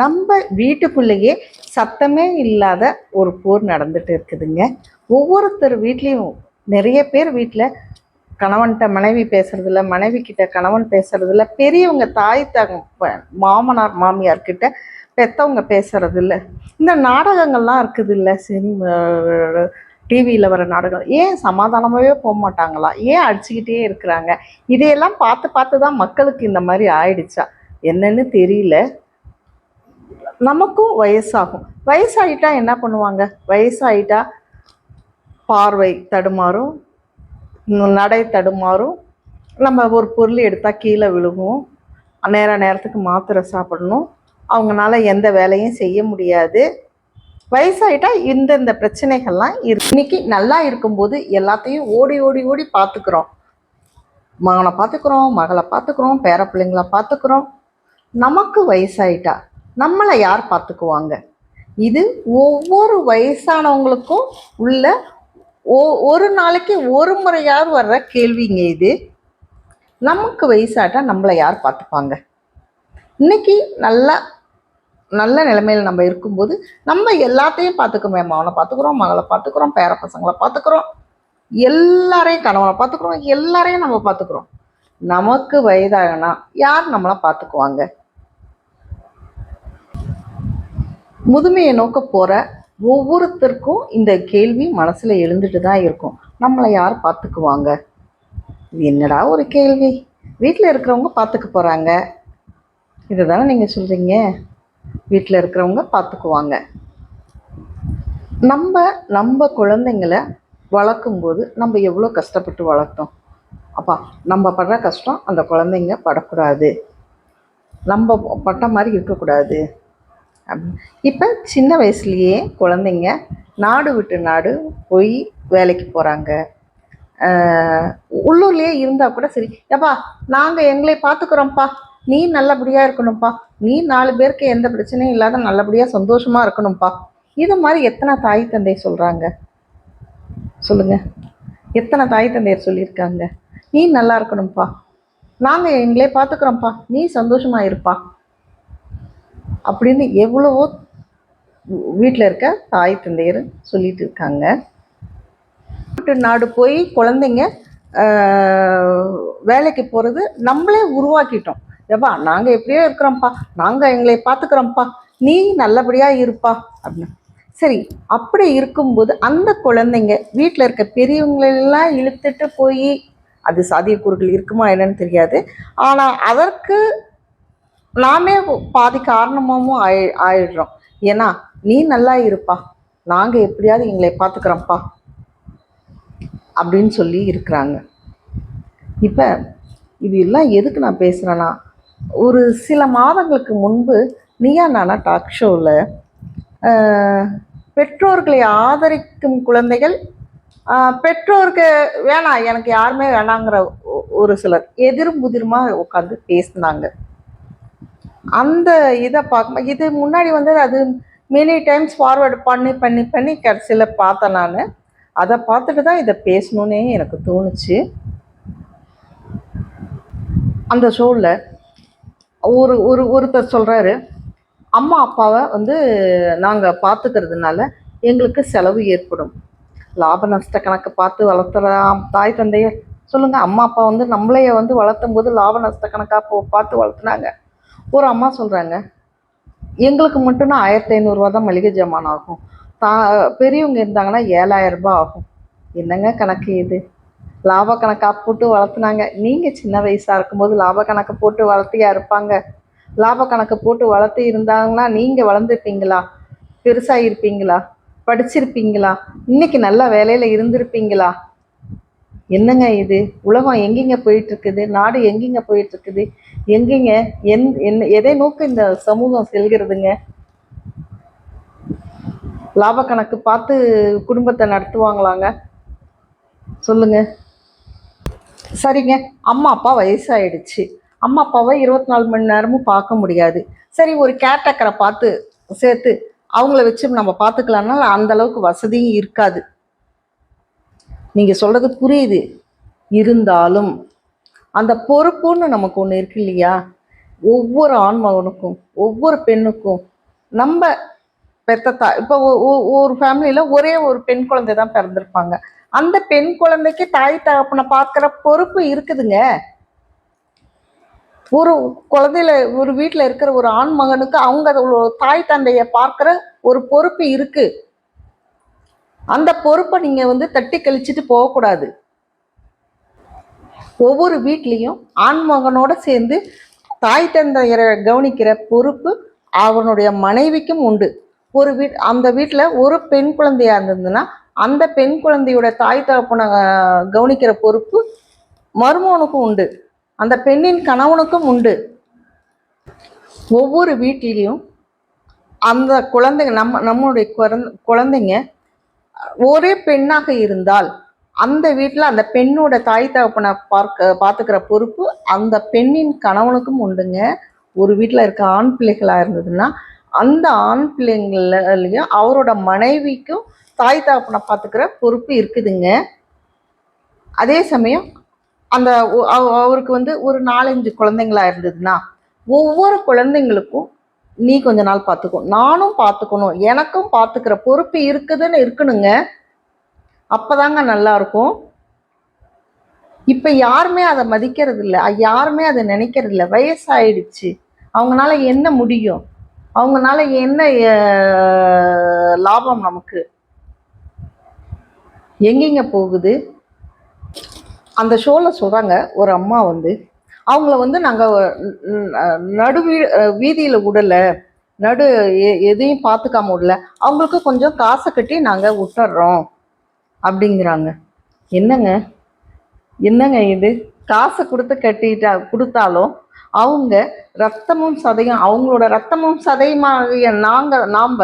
நம்ம வீட்டுக்குள்ளேயே சத்தமே இல்லாத ஒரு போர் நடந்துட்டு இருக்குதுங்க. ஒவ்வொருத்தர் வீட்லேயும் நிறைய பேர் வீட்டில் கணவன்கிட்ட மனைவி பேசுறதில்ல மனைவி கிட்ட கணவன் பேசுறதில்ல பெரியவங்க தாய் தக மாமனார் மாமியார் கிட்ட பெத்தவங்க பேசுறதில்ல. இந்த நாடகங்கள்லாம் இருக்குது இல்லை சினிமா டிவியில் வர நாடகம் ஏன் சமாதானமாகவே போக மாட்டாங்களா? ஏன் அடிச்சுக்கிட்டே இருக்கிறாங்க? இதையெல்லாம் பார்த்து பார்த்து தான் மக்களுக்கு இந்த மாதிரி ஆயிடுச்சா? என்னன்னு தெரியல. நமக்கும் வயசாகும். வயசாகிட்டா என்ன பண்ணுவாங்க? வயசாகிட்டா பார்வை தடுமாறும் நடை தடுமாறும். நம்ம ஒரு பொருள் எடுத்தால் கீழே விழுகும். நேர நேரத்துக்கு மாத்திரை சாப்பிடணும். அவங்களால எந்த வேலையும் செய்ய முடியாது. வயசாகிட்டா இந்தந்த பிரச்சனைகள்லாம் இன்னைக்கு நல்லா இருக்கும்போது எல்லாத்தையும் ஓடி ஓடி ஓடி பார்த்துக்கிறோம். மகனை பார்த்துக்குறோம் மகளை பார்த்துக்குறோம் பேர பிள்ளைங்கள பார்த்துக்குறோம். நமக்கு வயசாயிட்டா நம்மளை யார் பார்த்துக்குவாங்க? இது ஒவ்வொரு வயசானவங்களுக்கும் உள்ள ஓ ஒரு நாளைக்கு ஒரு முறையார் வர்ற கேள்விங்க இது. நமக்கு வயசாட்டால் நம்மளை யார் பார்த்துப்பாங்க? இன்னைக்கு நல்லா நல்ல நிலைமையில் நம்ம இருக்கும்போது நம்ம எல்லாத்தையும் பார்த்துக்கோமே என் மகனை பார்த்துக்குறோம் மகளை பார்த்துக்குறோம் பேர பசங்களை பார்த்துக்குறோம். எல்லாரையும் கணவனை பார்த்துக்குறோம் எல்லாரையும் நம்ம பார்த்துக்குறோம். நமக்கு வயதாகனா யார் நம்மளை பார்த்துக்குவாங்க? முதுமையை நோக்க போகிற ஒவ்வொருத்தருக்கும் இந்த கேள்வி மனசில் எழுந்துட்டு தான் இருக்கும். நம்மளை யார் பார்த்துக்குவாங்க? இது என்னடா ஒரு கேள்வி? வீட்டில் இருக்கிறவங்க பார்த்துக்க போகிறாங்க இதை தானே நீங்கள் சொல்கிறீங்க வீட்டில் இருக்கிறவங்க பார்த்துக்குவாங்க. நம்ம நம்ம குழந்தைங்கள வளர்க்கும்போது நம்ம எவ்வளோ கஷ்டப்பட்டு வளர்த்தோம்? அப்பா நம்ம படுற கஷ்டம் அந்த குழந்தைங்க படக்கூடாது. நம்ம பட்ட மாதிரி இருக்கக்கூடாது. இப்போ சின்ன வயசுலேயே குழந்தைங்க நாடு விட்டு நாடு போய் வேலைக்கு போகிறாங்க உள்ளூர்லேயே இருந்தால் கூட சரி. ஏப்பா நாங்கள் எங்களை பார்த்துக்குறோம்ப்பா நீ நல்லபடியாக இருக்கணும்ப்பா. நீ நாலு பேருக்கு எந்த பிரச்சனையும் இல்லாத நல்லபடியாக சந்தோஷமாக இருக்கணும்ப்பா. இது மாதிரி எத்தனை தாய் தந்தை சொல்கிறாங்க சொல்லுங்க. எத்தனை தாய் தந்தையர் சொல்லியிருக்காங்க? நீ நல்லா இருக்கணும்ப்பா. நாங்கள் எங்களே பார்த்துக்குறோம்ப்பா நீ சந்தோஷமாக இருப்பா. அப்படின்னு எவ்வளவோ வீட்டில் இருக்க தாய் தந்தையர் சொல்லிட்டு இருக்காங்க. நாட்டு நாடு போய் குழந்தைங்க வேலைக்கு போகிறது நம்மளே உருவாக்கிட்டோம். எப்பா நாங்கள் எப்படியோ இருக்கிறோம்ப்பா நாங்கள் எங்களை பார்த்துக்குறோம்ப்பா நீ நல்லபடியாக இருப்பா அப்படின்னு. சரி அப்படி இருக்கும்போது அந்த குழந்தைங்க வீட்டில் இருக்க பெரியவங்களெல்லாம் இழுத்துட்டு போய் அது சாதியக்கூறுகள் இருக்குமா என்னன்னு தெரியாது. ஆனால் அதற்கு நாமே பாதி காரணமாகவும் ஆயி ஆயிடுறோம். ஏன்னா நீ நல்லா இருப்பா. நாங்கள் எப்படியாவது எங்களை பார்த்துக்குறோம்ப்பா அப்படின்னு சொல்லி இருக்கிறாங்க. இப்போ இது எல்லாம் எதுக்கு நான் பேசுகிறேன்னா ஒரு சில மாதங்களுக்கு முன்பு நீயா நானா டாக் ஷோவில் பெற்றோர்களை ஆதரிக்கும் குழந்தைகள் பெற்றோருக்கு வேணாம் எனக்கு யாருமே வேணாங்கிற ஒ- ஒரு சிலர் எதிரும் புதிருமாக உட்காந்து பேசினாங்க. அந்த இதை பார்க்கும்போது இது முன்னாடி வந்து அது மெனி டைம்ஸ் ஃபார்வேர்டு பண்ணி பண்ணி பண்ணி கடைசியில் பார்த்தேன் நான். அதை பார்த்துட்டு தான் இதை பேசணுன்னே எனக்கு தோணுச்சு. அந்த ஷோவில் ஒரு ஒரு ஒருத்தர் சொல்கிறாரு அம்மா அப்பாவை வந்து நாங்கள் பார்த்துக்கிறதுனால எங்களுக்கு செலவு ஏற்படும். லாப நஷ்ட கணக்கு பார்த்து வளர்த்துற தாய் தந்தையர் சொல்லுங்கள் அம்மா அப்பா வந்து நம்மளைய வந்து வளர்த்தும் போது லாப நஷ்ட கணக்காக போ பார்த்து வளர்த்துனாங்க. ஒரு அம்மா சொல்கிறாங்க எங்களுக்கு மட்டும்னா ஆயிரத்தி ஐநூறுரூவா தான் மளிகை ஜாமான் ஆகும். தா பெரியவங்க இருந்தாங்கன்னா ஏழாயிரம் ரூபாய் ஆகும். என்னங்க கணக்கு இது? லாப கணக்காக போட்டு வளர்த்துனாங்க. நீங்கள் சின்ன வயசாக இருக்கும்போது லாப கணக்கு போட்டு வளர்த்தியா இருப்பாங்க. லாப கணக்கு போட்டு வளர்த்து இருந்தாங்கன்னா நீங்கள் வளர்ந்துருப்பீங்களா? பெருசாக இருப்பீங்களா படிச்சிருப்பீங்களா? இன்னைக்கு நல்ல வேலையில் இருந்திருப்பீங்களா? என்னங்க இது? உலகம் எங்கெங்க போயிட்டு இருக்குது நாடு எங்கெங்க போயிட்டு இருக்குது எங்கெங்க? எந் என்ன எதை நோக்கு இந்த சமூகம் செல்கிறதுங்க? லாப கணக்கு பார்த்து குடும்பத்தை நடத்துவாங்களாங்க? சொல்லுங்க. சரிங்க. அம்மா அப்பா வயசாயிடுச்சு. அம்மா அப்பாவை இருபத்தி நாலு மணி நேரமும் பார்க்க முடியாது. சரி ஒரு கேர்டேக்கரை பார்த்து சேர்த்து அவங்கள வச்சு நம்ம பார்த்துக்கலாம்னா அந்த அளவுக்கு வசதியும் இருக்காது. நீங்கள் சொல்கிறது புரியுது. இருந்தாலும் அந்த பொறுப்புன்னு நமக்கு ஒன்று இருக்கு இல்லையா? ஒவ்வொரு ஆண்மகனுக்கும் ஒவ்வொரு பெண்ணுக்கும் நம்ம பெத்த தா இப்போ ஒரு ஃபேமிலியில் ஒரே ஒரு பெண் குழந்தை தான் பிறந்திருப்பாங்க. அந்த பெண் குழந்தைக்கு தாய் தகப்பனை பார்க்குற பொறுப்பு இருக்குதுங்க. ஒரு குழந்தையில ஒரு வீட்டில் இருக்கிற ஒரு ஆண் மகனுக்கு அவங்க தாய் தந்தையை பார்க்குற ஒரு பொறுப்பு இருக்குது அந்த பொறுப்பை நீங்கள் வந்து தட்டி கழிச்சிட்டு போகக்கூடாது. ஒவ்வொரு வீட்லேயும் ஆண் மகனோட சேர்ந்து தாய் தந்தையரை கவனிக்கிற பொறுப்பு அவனுடைய மனைவிக்கும் உண்டு. ஒரு வீட் அந்த வீட்டில் ஒரு பெண் குழந்தையாக இருந்ததுன்னா அந்த பெண் குழந்தையோட தாய் தகப்பனை கவனிக்கிற பொறுப்பு மருமகனுக்கும் உண்டு. அந்த பெண்ணின் கணவனுக்கும் உண்டு. ஒவ்வொரு வீட்டிலையும் அந்த குழந்தைங்க நம்ம நம்மளுடைய குழந்தைங்க ஒரே பெண்ணாக இருந்தால் அந்த வீட்டில் அந்த பெண்ணோட தாய் தகப்பனை பார்க்க பார்த்துக்கிற பொறுப்பு அந்த பெண்ணின் கணவனுக்கும் உண்டுங்க. ஒரு வீட்டில் இருக்க ஆண் பிள்ளைகளாக இருந்ததுன்னா அந்த ஆண் பிள்ளைங்களையும் அவரோட மனைவிக்கும் தாய் தகப்பனை பார்த்துக்கிற பொறுப்பு இருக்குதுங்க. அதே சமயம் அந்த அவருக்கு வந்து ஒரு நாலஞ்சு குழந்தைங்களா இருந்ததுன்னா ஒவ்வொரு குழந்தைங்களுக்கும் நீ கொஞ்ச நாள் பார்த்துக்கோ நானும் பார்த்துக்கணும் எனக்கும் பார்த்துக்கிற பொறுப்பு இருக்குதுன்னு இருக்கணுங்க. அப்போதாங்க நல்லா இருக்கும் இப்போ யாருமே அதை மதிக்கிறது இல்லை யாருமே அதை நினைக்கிறது இல்லை வயசாயிடுச்சு. அவங்கனால என்ன முடியும்? அவங்கனால என்ன லாபம் நமக்கு? எங்கெங்க போகுது? அந்த ஷோவில் சொல்கிறாங்க ஒரு அம்மா வந்து அவங்கள வந்து நாங்கள் நடு வீ வீதியில் விடலை. நடு எ- எதையும் பார்த்துக்காம விடல. அவங்களுக்கு கொஞ்சம் காசை கட்டி நாங்கள் விட்டுறோம். அப்படிங்கிறாங்க. என்னங்க? என்னங்க இது? காசை கொடுத்து கட்டிட்டா கொடுத்தாலும் அவங்க ரத்தமும் சதையும் அவங்களோட ரத்தமும் சதையுமாக நாங்கள் நாம்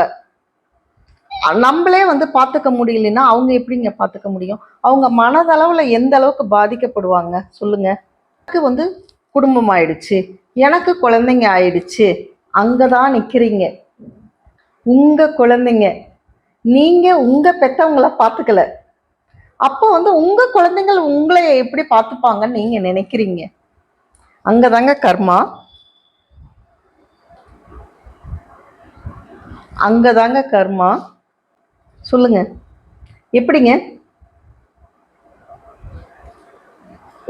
நம்மளே வந்து பார்த்துக்க முடியலன்னா அவங்க எப்படிங்க பார்த்துக்க முடியும்? அவங்க மனதளவில் எந்த அளவுக்கு பாதிக்கப்படுவாங்க? சொல்லுங்க. எனக்கு வந்து குடும்பம் ஆயிடுச்சு எனக்கு குழந்தைங்க ஆயிடுச்சு. அங்கதான் நிற்கிறீங்க உங்கள் குழந்தைங்க. நீங்கள் உங்கள் பெற்றவங்கள பார்த்துக்கல அப்போ வந்து உங்கள் குழந்தைங்கள் உங்களை எப்படி பார்த்துப்பாங்கன்னு நீங்கள் நினைக்கிறீங்க? அங்கே தாங்க கர்மா. அங்கதாங்க கர்மா. சொல்லுங்க. எப்படிங்க?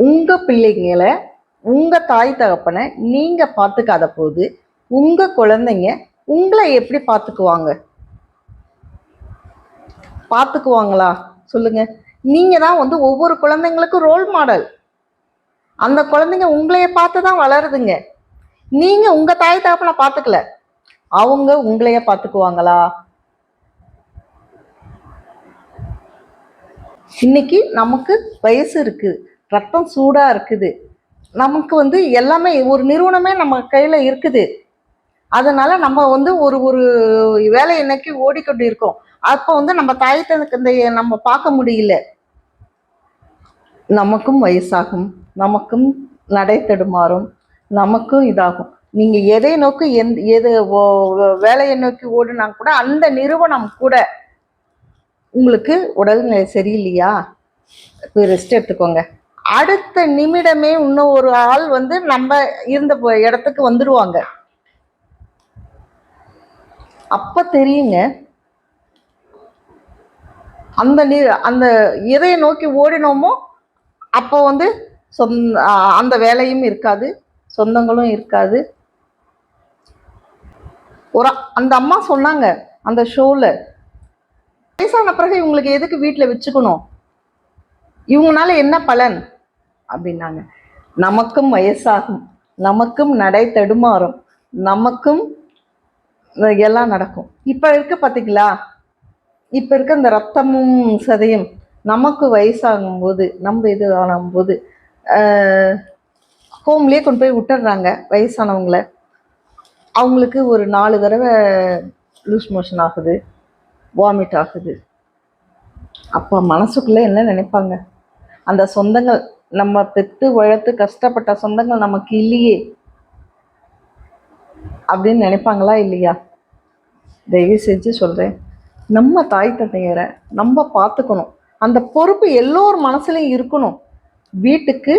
உங்கள் பிள்ளைங்களை உங்கள் தாய் தகப்பனை நீங்கள் பார்த்துக்காத போது உங்கள் குழந்தைங்க உங்களை எப்படி பார்த்துக்குவாங்க பார்த்துக்குவாங்களா சொல்லுங்க. நீங்கள் தான் வந்து ஒவ்வொரு குழந்தைங்களுக்கும் ரோல் மாடல் அந்த குழந்தைங்க உங்களைய பார்த்து தான் வளருதுங்க. நீங்கள் உங்கள் தாய் தகப்பனை பார்த்துக்கல அவங்க உங்களைய பார்த்துக்குவாங்களா இன்னைக்கு நமக்கு வயசு இருக்குது ரத்தம் சூடாக இருக்குது. நமக்கு வந்து எல்லாமே ஒரு நிறுவனமே நம்ம கையில் இருக்குது. அதனால நம்ம வந்து ஒரு ஒரு வேலையை நோக்கி ஓடிக்கொண்டு இருக்கோம் அப்போ வந்து நம்ம தாய் தந்தைய நம்ம பார்க்க முடியல. நமக்கும் வயசாகும். நமக்கும் நடை தடுமாறும். நமக்கும் இதாகும். நீங்கள் எதை நோக்கி எந் எது ஓ- வேலையை நோக்கி ஓடுனா கூட அந்த நிறுவனம் கூட உங்களுக்கு உடல்நிலை சரியில்லையா? போய் ரெஸ்ட் எடுத்துக்கோங்க. அடுத்த நிமிடமே இன்னும் ஒரு ஆள் வந்து நம்ம இருந்த இடத்துக்கு வந்துடுவாங்க அப்ப தெரியுங்க. அந்த நீ அந்த எதை நோக்கி ஓடினோமோ அப்போ வந்து சொந்த அந்த வேலையும் இருக்காது சொந்தங்களும் இருக்காது. ஒரு அ- அந்த அம்மா சொன்னாங்க அந்த ஷோவில் வயசான பிறகு இவங்களுக்கு எதுக்கு வீட்டில் வச்சுக்கணும்? இவங்களால என்ன பலன்? அப்படின்னாங்க. நமக்கும் வயசாகும். நமக்கும் நடை தடுமாறும். நமக்கும் எல்லாம் நடக்கும். இப்போ இருக்க பார்த்தீங்களா இப்போ இருக்க இந்த ரத்தமும் சதையும் நமக்கு வயசாகும் போது நம்ம இது ஆகும்போது ஹோம்லேயே கொண்டு போய் விட்டுடுறாங்க வயசானவங்கள. அவங்களுக்கு ஒரு நாலு தடவை லூஸ் மோஷன் ஆகுது வாமிட் ஆகுது. அப்போ மனசுக்குள்ளே என்ன நினைப்பாங்க? அந்த சொந்தங்கள் நம்ம பெத்து வளர்த்து கஷ்டப்பட்ட சொந்தங்கள் நமக்கு இல்லையே அப்படின்னு நினைப்பாங்களா இல்லையா? தயவு செஞ்சு சொல்கிறேன் நம்ம தாய் தந்தையரை நம்ம பார்த்துக்கணும். அந்த பொறுப்பு எல்லோர் மனசுலையும் இருக்கணும். வீட்டுக்கு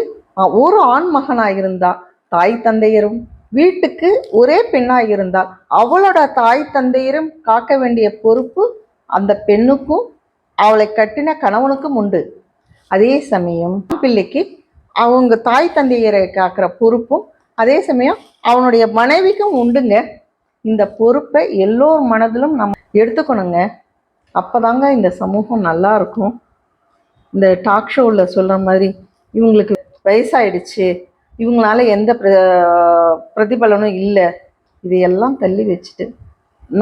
ஒரு ஆண் மகனாக இருந்தால் தாய் தந்தையரும் வீட்டுக்கு ஒரே பெண்ணாக இருந்தால் அவளோட தாய் தந்தையரும் காக்க வேண்டிய பொறுப்பு அந்த பெண்ணுக்கும் அவளை கட்டின கணவனுக்கும் உண்டு. அதே சமயம் பிள்ளைக்கு அவங்க தாய் தந்தையரை காக்கிற பொறுப்பும் அதே சமயம் அவனுடைய மனைவிக்கும் உண்டுங்க. இந்த பொறுப்பை எல்லோர் மனதிலும் நம்ம எடுத்துக்கணுங்க. அப்போதாங்க இந்த சமூகம் நல்லா இருக்கும். இந்த டாக் ஷோவில் சொல்கிற மாதிரி இவங்களுக்கு வயசாயிடுச்சு இவங்களால எந்த பிர பிரதிபலனும் இல்லை. இதையெல்லாம் தள்ளி வச்சுட்டு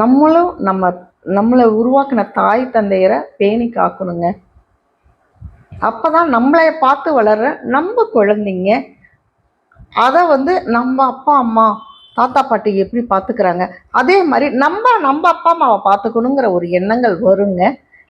நம்மளும் நம்ம நம்மளை உருவாக்கின தாய் தந்தையரை பேணி காக்கணுங்க. அப்போ தான் நம்மளை பார்த்து வளர்ற நம்ம குழந்தைங்க அதை வந்து நம்ம அப்பா அம்மா தாத்தா பாட்டி எப்படி பார்த்துக்கிறாங்க? அதே மாதிரி நம்ம நம்ம அப்பா அம்மாவை பார்த்துக்கணுங்கிற ஒரு எண்ணங்கள் வருங்க.